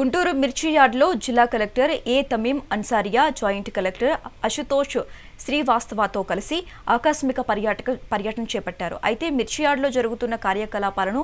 గుంటూరు మిర్చి యార్డ్లో జిల్లా collector A Thameem Ansariya joint collector Ashutosh శ్రీవాస్తవతో కలిసి ఆకస్మిక పర్యాటక పర్యటన చేపట్టారు. అయితే మిర్చియాడ్లో జరుగుతున్న కార్యకలాపాలను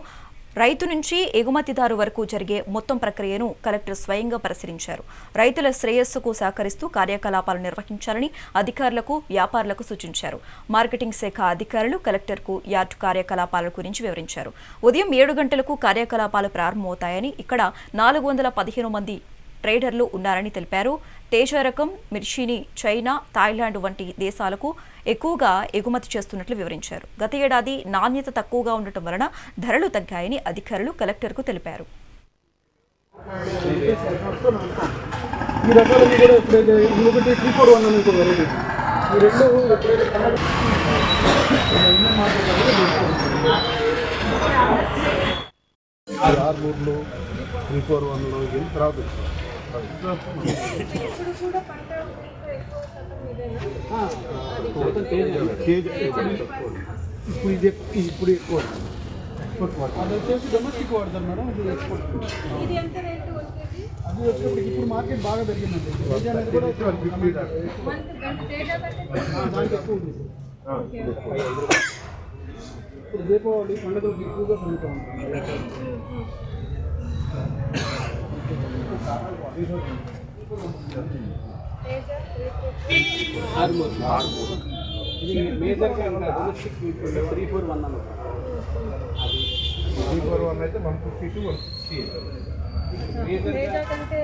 రైతు నుంచి ఎగుమతిదారు వరకు జరిగే మొత్తం ప్రక్రియను కలెక్టర్ స్వయంగా పరిశీలించారు. రైతుల శ్రేయస్సుకు సహకరిస్తూ కార్యకలాపాలు నిర్వహించాలని అధికారులకు వ్యాపారులకు సూచించారు. మార్కెటింగ్ శాఖ అధికారులు కలెక్టర్కు యార్డ్ కార్యకలాపాల గురించి వివరించారు. ఉదయం ఏడు గంటలకు కార్యకలాపాలు ప్రారంభమవుతాయని ఇక్కడ నాలుగు వందల పదిహేను మంది ట్రేడర్లు ఉన్నారని తెలిపారు. తేజ రకం మిర్చిని చైనా థాయిలాండ్ వంటి దేశాలకు ఎక్కువగా ఎగుమతి చేస్తున్నట్లు వివరించారు. గత ఏడాది నాణ్యత తక్కువగా ఉండటం వలన ధరలు తగ్గాయని అధికారులు కలెక్టర్కు తెలిపారు. ఈ రకాలన్నీ కూడా ఎప్పుడైతే ఇంకొకటి త్రీ ఫోర్ వన్ అని ఇంకో వెరైటీ ఈ రెండు ఎప్పుడైతే పండగ ఉన్న మార్కెట్ ఆరు మూడులు త్రీ ఫోర్ వన్లు ఇవన్నీ తర్వాత ఇప్పుడు ఇది ఎక్కు- ఇప్పుడు ఎక్కువ ఎక్స్పోర్ట్ వాడతారు అది వచ్చేసి డొమెస్టిక్ వాడతారు మేడం ఇది ఎక్స్పోర్ట్ ఇది ఎంత రేటు వచ్చేది అది వచ్చేప్పటికి ఇప్పుడు మార్కెట్ బాగా పెరిగిందండి కేజీ అనేది కూడా మంత్ దాని డేటా బట్టి దానికి ఎక్కువ ఉంది ఇప్పుడు దీపావళి పండుగలకు ఎక్కువగా పెరుగుతూ ఉంటుంది ఇది మేజర్గా ఇంకా డొమెస్టిక్ త్రీ ఫోర్ వన్ అన్నమాట త్రీ ఫోర్ వన్ అయితే one fifty two one sixty కంటే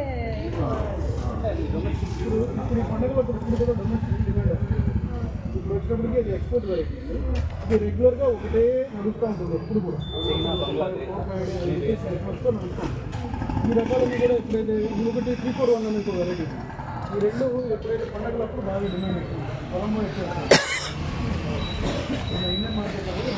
ఇప్పుడు ఇప్పుడు కూడా డొమెస్టిక్ మట్టబడికి అది ఎక్స్పోర్ట్ వెరైటీ ఇది రెగ్యులర్గా ఒకటే నడుస్తూ ఉంటుంది ఎప్పుడు కూడా నడుస్తాం ఈ రకాలన్నీ కూడా ఎప్పుడైతే ఇది ఒకటి త్రీ ఫోర్ వన్ అనేది వెరైటీ ఈ రెండు ఎప్పుడైతే పండగలప్పుడు బాగా డిమాండ్ అవుతుంది పొలంలో ఎక్కువ ఇండియన్ మార్కెట్లో కూడా